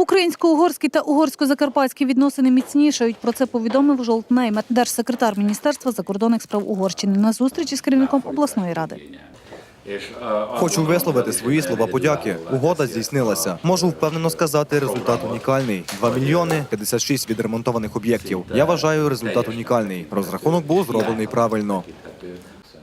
Українсько-угорські та угорсько-закарпатські відносини міцнішають. Про це повідомив Жолт Неймет, держсекретар Міністерства закордонних справ Угорщини на зустрічі з керівником обласної ради. Хочу висловити свої слова подяки. Угода здійснилася. Можу впевнено сказати, результат унікальний. 2 мільйони 56 відремонтованих об'єктів. Я вважаю, результат унікальний. Розрахунок був зроблений правильно.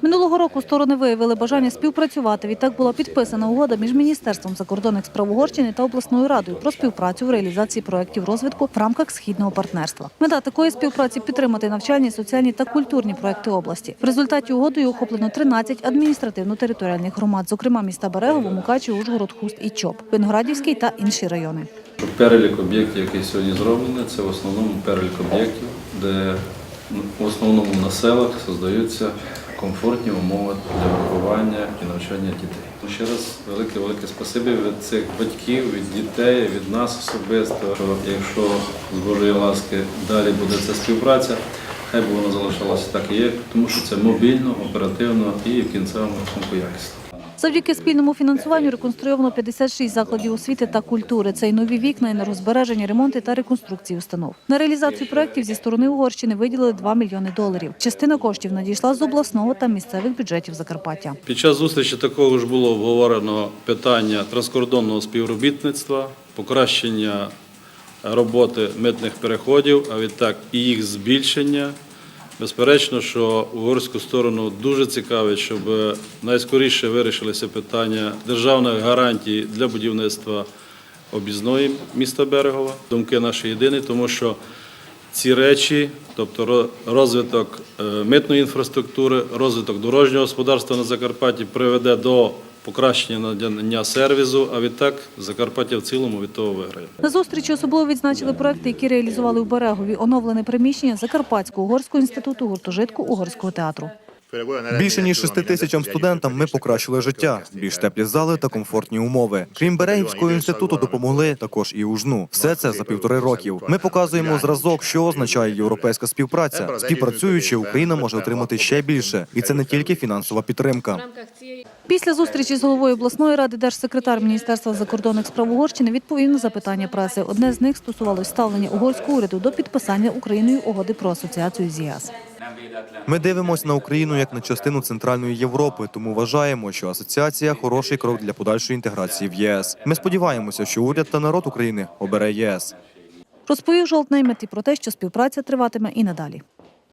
Минулого року сторони виявили бажання співпрацювати. Відтак була підписана угода між Міністерством закордонних справ Угорщини та обласною радою про співпрацю в реалізації проєктів розвитку в рамках східного партнерства. Мета такої співпраці підтримати навчальні, соціальні та культурні проекти області. В результаті угодою охоплено 13 адміністративно-територіальних громад, зокрема міста Берегово, Мукачево, Ужгород, Хуст і Чоп, Виноградівський та інші райони. Перелік об'єктів, який сьогодні зроблений, це в основному перелік об'єктів, де в основному на селах создаються комфортні умови для виховання і навчання дітей. Ну, Ще раз велике велике спасибі від цих батьків, від дітей, від нас особисто. Що якщо з Божої ласки далі буде ця співпраця, хай би вона залишалася так і є, тому що це мобільно, оперативно і в кінцевому рахунку якісно. Завдяки спільному фінансуванню реконструйовано 56 закладів освіти та культури. Це й нові вікна, енергозбереження, ремонти та реконструкції установ. На реалізацію проєктів зі сторони Угорщини виділили 2 мільйони доларів. Частина коштів надійшла з обласного та місцевих бюджетів Закарпаття. Під час зустрічі також було обговорено питання транскордонного співробітництва, покращення роботи митних переходів, а відтак і їх збільшення. Безперечно, що угорську сторону дуже цікавить, щоб найскоріше вирішилися питання державних гарантій для будівництва об'їзної міста Берегова. Думки наші єдині, тому що ці речі, тобто ро- розвиток е, митної інфраструктури, розвиток дорожнього господарства на Закарпатті приведе до покращення надання сервісу, а відтак Закарпаття в цілому від того виграє. На зустрічі особливо відзначили проекти, які реалізували у Берегові. Оновлене приміщення Закарпатського угорського інституту гуртожитку угорського театру. Більше ніж 6 тисячам студентам ми покращили життя, більш теплі зали та комфортні умови. Крім Берегівського інституту, допомогли також і ужну. Все це за півтори років. Ми показуємо зразок, що означає європейська співпраця. Співпрацюючи, Україна може отримати ще більше, і це не тільки фінансова підтримка. Після зустрічі з головою обласної ради держсекретар Міністерства закордонних справ Угорщини відповів на запитання преси. Одне з них стосувалось ставлення угорського уряду до підписання Україною угоди про асоціацію з ЄС. Ми дивимося на Україну як на частину центральної Європи, тому вважаємо, що асоціація хороший крок для подальшої інтеграції в ЄС. Ми сподіваємося, що уряд та народ України обере ЄС. Розповів Жолтнеймет і про те, що співпраця триватиме і надалі.